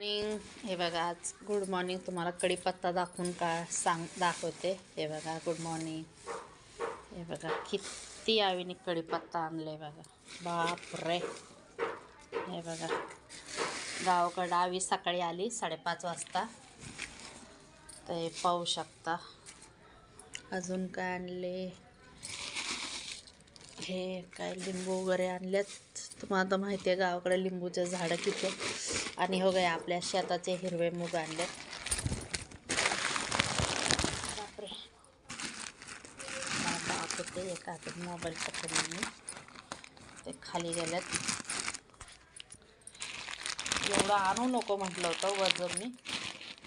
Morning हे बघा आज गुड मॉर्निंग तुम्हाला कढीपत्ता दाखवून का सांग दाखवते. हे बघा गुड मॉर्निंग हे बघा किती आवीने कढीपत्ता आणले बघा. बाप रे हे बघा गावाकडं आवी सकाळी आली साडेपाच वाजता. तर पाहू शकता. अजून काय आणले? हे काय लिंबू वगैरे आणल्यात. तुम्हाला आता माहिती आहे गावाकडे लिंबूचं झाडं किती आणि हो गया आपल्या शेताचे हिरवे मूग आणले बापरे. मला एका हातात मोबाईल पकडून मी ते खाली गेल्यात एवढं आणू नको म्हटलं होतं वजन मी.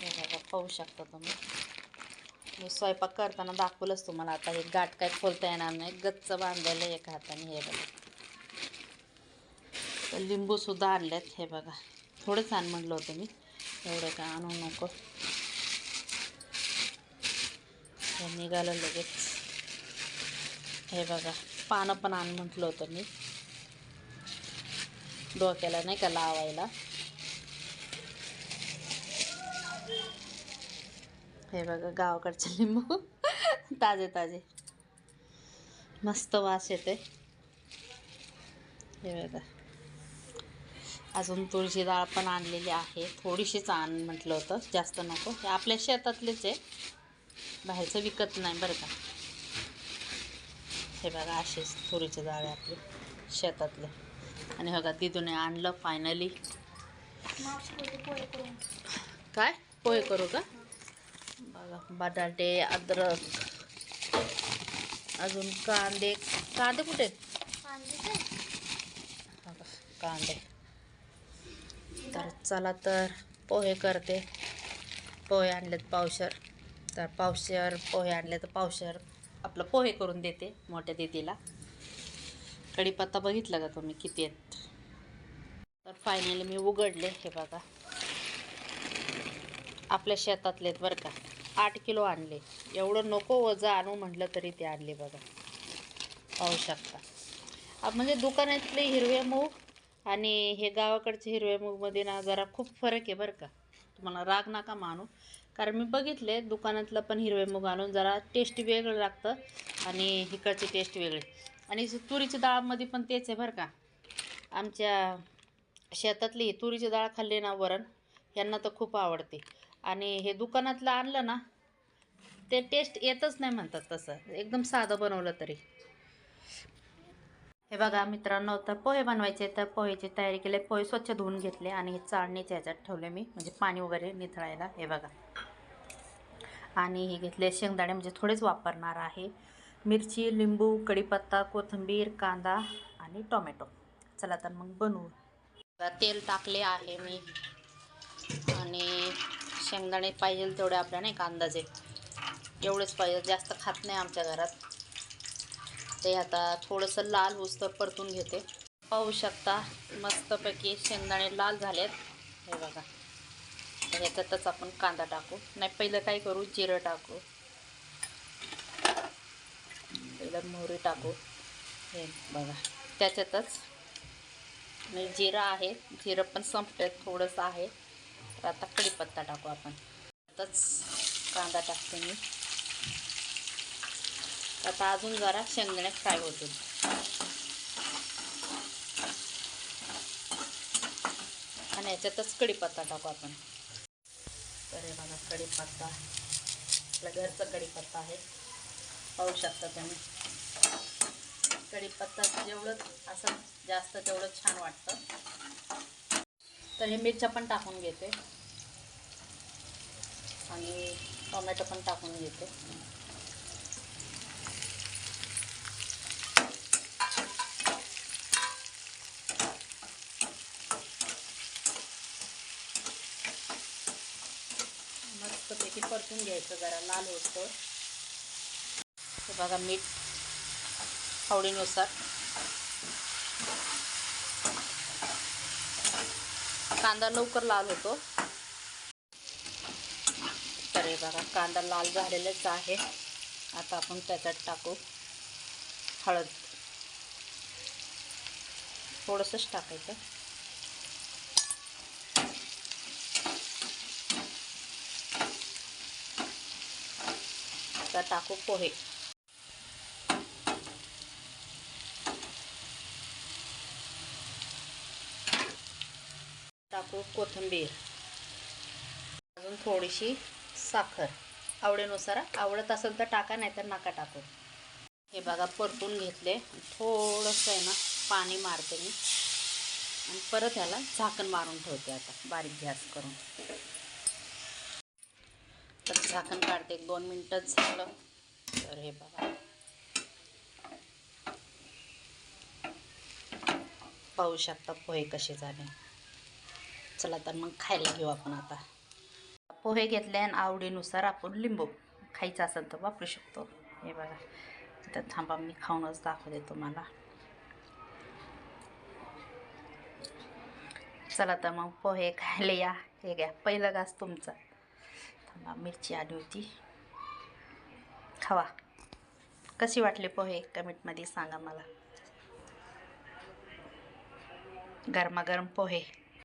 बघा पाहू शकता तुम्ही. मी स्वयंपाक करताना दाखवलंच तुम्हाला आता. हे गाठ काय खोलता येणार नाही. गच्च बांधलेलं आहे एका हाताने हे बघा. लिंबूसुद्धा आणलेत हे बघा. थोडंच आण म्हटलं होतं मी. एवढं काय आणू नको. निघालं लगेच. हे बघा पानं पण आण म्हटलं होतं मी. डोक्याला नाही का लावायला? हे बघा गावाकडचे लिंबू. ताजे ताजे. मस्त वास येते हे बघा. अजून तुळशी डाळ पण आणलेली आहे. थोडीशीच आण म्हटलं होतं जास्त नको. हे आपल्या शेतातलेच आहे. बाहेरचं विकत नाही बरं का. हे बघा असेच तुरीची डाळ आहे आपली शेतातले. आणि बघा तिथून आणलं फायनली काय? पोहे करू का? बघा बटाटे अद्रक अजून कांदे. कांदे कुठे? कांदे तर. चला तर पोहे करते. पोहे आणलेत पावशर. तर पावशर पोहे आणले तर पावशर. आपलं पोहे करून देते मोठ्या दीदीला. कढीपत्ता बघितला का तुम्ही? किती आहेत? तर फायनली मी उघडले हे बघा. आपल्या शेतातले आहेत बरं का. आठ किलो आणले. एवढं नको वजं आणू म्हटलं तरी ते आणले बघा. पाहू शकता. म्हणजे दुकानातले हिरवे मूग आणि हे गावाकडचे हिरवे मूगमध्ये ना जरा खूप फरक आहे बरं का. तुम्हाला राग नका मानू. कारण मी बघितले दुकानातलं पण हिरवे मूग आणून जरा टेस्ट वेगळं लागतं आणि इकडची टेस्ट वेगळी. आणि तुरीच्या डाळामध्ये पण तेच आहे बरं का. आमच्या शेतातली तुरीची डाळ खाल्ली ना वरण यांना तर खूप आवडते. आणि हे दुकानातलं आणलं ना ते टेस्ट येतच नाही म्हणतात तसं. एकदम साधं बनवलं तरी. हे बघा मित्रांनो तर पोहे बनवायचे तर पोहेची तयारी केली. पोहे स्वच्छ धुवून घेतले आणि हे चाळणीच्या ह्याच्यात ठेवले मी म्हणजे पाणी वगैरे निथळायला. हे बघा. आणि हे घेतले शेंगदाणे म्हणजे थोडेच वापरणार आहे. मिरची लिंबू कढीपत्ता कोथिंबीर कांदा आणि टोमॅटो. चला तर मग बनवू. तेल टाकले आहे मी. आणि शेंगदाणे पाहिजे तेवढे आपल्या नाही का अंदाजे. एवढेच पाहिजे जास्त खात नाही आमच्या घरात. ते आता थोडंसं लाल उस्तर परतून घेते. पाहू शकता मस्तपैकी शेंगदाणे लाल झालेत. हे बघा. ह्याच्यातच आपण कांदा टाकू. नाही पहिलं काय करू? जिरं टाकू. पहिलं मोहरी टाकू. हे बघा. त्याच्यातच म्हणजे जिरं आहे जिरं पण संपलं थोडंसं आहे. तर आता कढीपत्ता टाकू आपण. आताच कांदा टाकते मी. आता अजून जरा शेंगदाणे फ्राय होतील. आणि याच्यातच कढीपत्ता टाकू आपण. तर हे बघा कढीपत्ता. आपल्या घरचा कढीपत्ता आहे. पाहू शकता तुम्ही. कढीपत्ता जेवढं असं जास्त तेवढं छान वाटतं. तर हे मिरच्या पण टाकून घेते. आणि टोमॅटो पण टाकून घेते. मस्तपैकी परतून घ्यायचं जरा लाल होतं बघा मीठ आवडीनुसार. कांदा लवकर लाल होतो. अरे बघा कांदा लाल झालेलाच आहे. आता आपण त्याच्यात टाकू हळद. थोडंसंच टाकायचं. टाकू पोहे. टाकू कोथिंबीर. अजून थोडीशी साखर. आवडीनुसार आवडत असेल तर टाका नाही तर नका टाकू. हे बघा परतून घेतले. थोडंसं आहे ना पाणी मारते मी. आणि परत ह्याला झाकण मारून ठेवते आता बारीक गॅस करून. तर झाकण काढते एक दोन मिनटंच झालं. तर हे बघा. पाहू शकता पोहे कसे झाले. चला तर मग खायला घेऊ आपण आता. पोहे घेतले आणि आवडीनुसार आपण लिंबू खायचं असेल तर वापरू शकतो. हे बघा तर थांबा मी खाऊनच दाखवते तुम्हाला. चला तर मग पोहे खायला या. हे घ्या पहिलं घास तुमचा. थांबा मिरची आली होती. खावा. कशी वाटली पोहे? कमेंटमध्ये सांगा मला. गरमागरम पोहे.